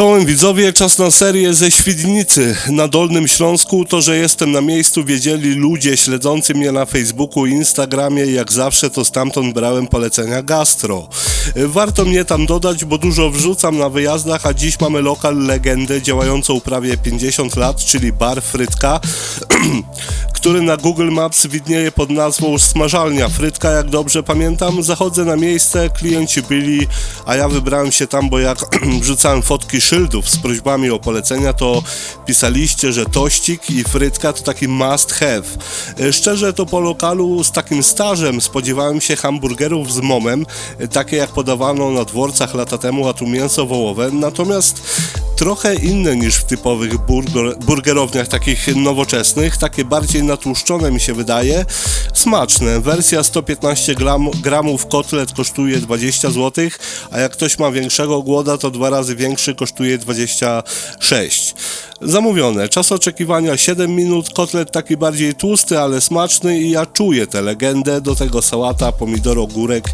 Czołem widzowie, czas na serię ze Świdnicy. Na Dolnym Śląsku to, że jestem na miejscu wiedzieli ludzie śledzący mnie na Facebooku i Instagramie jak zawsze to stamtąd brałem polecenia gastro. Warto mnie tam dodać, bo dużo wrzucam na wyjazdach, a dziś mamy lokal legendę działającą prawie 50 lat, czyli bar Frytka, który na Google Maps widnieje pod nazwą Smażalnia Frytka, jak dobrze pamiętam. Zachodzę na miejsce, klienci byli, a ja wybrałem się tam, bo jak wrzucałem fotki szyldów z prośbami o polecenia, to pisaliście, że tościk i frytka to taki must have. E, Szczerze to po lokalu z takim stażem spodziewałem się hamburgerów z momem, e, takie jak podawano na dworcach lata temu, a tu mięso wołowe, natomiast trochę inne niż w typowych burger, burgerowniach takich nowoczesnych, takie bardziej natłuszczone mi się wydaje, smaczne. Wersja 115 gram, gramów kotlet kosztuje 20 zł, a jak ktoś ma większego głoda, to dwa razy większy kosztuje 26. Zamówione. Czas oczekiwania 7 minut, kotlet taki bardziej tłusty, ale smaczny i ja czuję tę legendę, do tego sałata, pomidor, ogórek,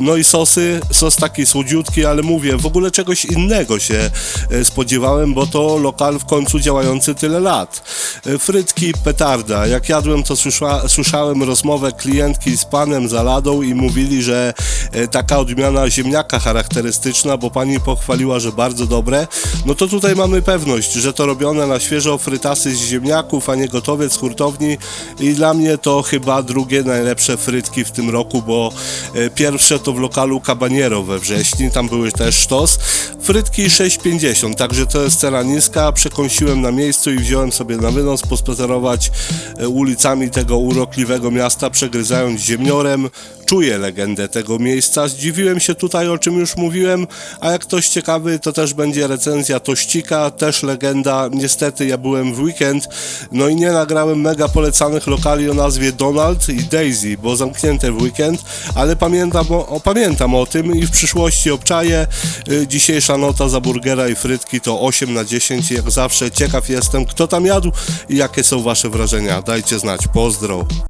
no i sosy, sos taki słodziutki, ale mówię, w ogóle czegoś innego się e, spodziewałem, bo to lokal w końcu działający tyle lat. E, Frytki, petarda. Jak jadłem, to słysza, słyszałem rozmowę klientki z panem za ladą i mówili, że e, taka odmiana ziemniaka charakterystyczna, bo pani pochwaliła, że bardzo dobre. No to tutaj mamy pewność, że to robione na świeżo frytasy z ziemniaków, a nie gotowiec z hurtowni i dla mnie to chyba drugie najlepsze frytki w tym roku, bo e, pierwsze to w lokalu Cabaniero we wrześniu, tam były też sztos. Frytki 6,50, także to jest cena niska. Przekąsiłem na miejscu i wziąłem sobie na wynos pospacerować e, ulicami tego urokliwego miasta, przegryzając ziemniorem. Czuję legendę tego miejsca. Zdziwiłem się tutaj, o czym już mówiłem, a jak ktoś ciekawy, to też będzie recenzja Tościka, też legenda. Niestety ja byłem w weekend, no i nie nagrałem mega polecanych lokali o nazwie Donald i Daisy, bo zamknięte w weekend, ale pamiętam o, pamiętam o tym i w przyszłości obczaję. Y, Dzisiejsza nota za burgera i frytki to 8 na 10, jak zawsze ciekaw jestem, kto tam jadł i jakie są wasze wrażenia. Dajcie znać, pozdro.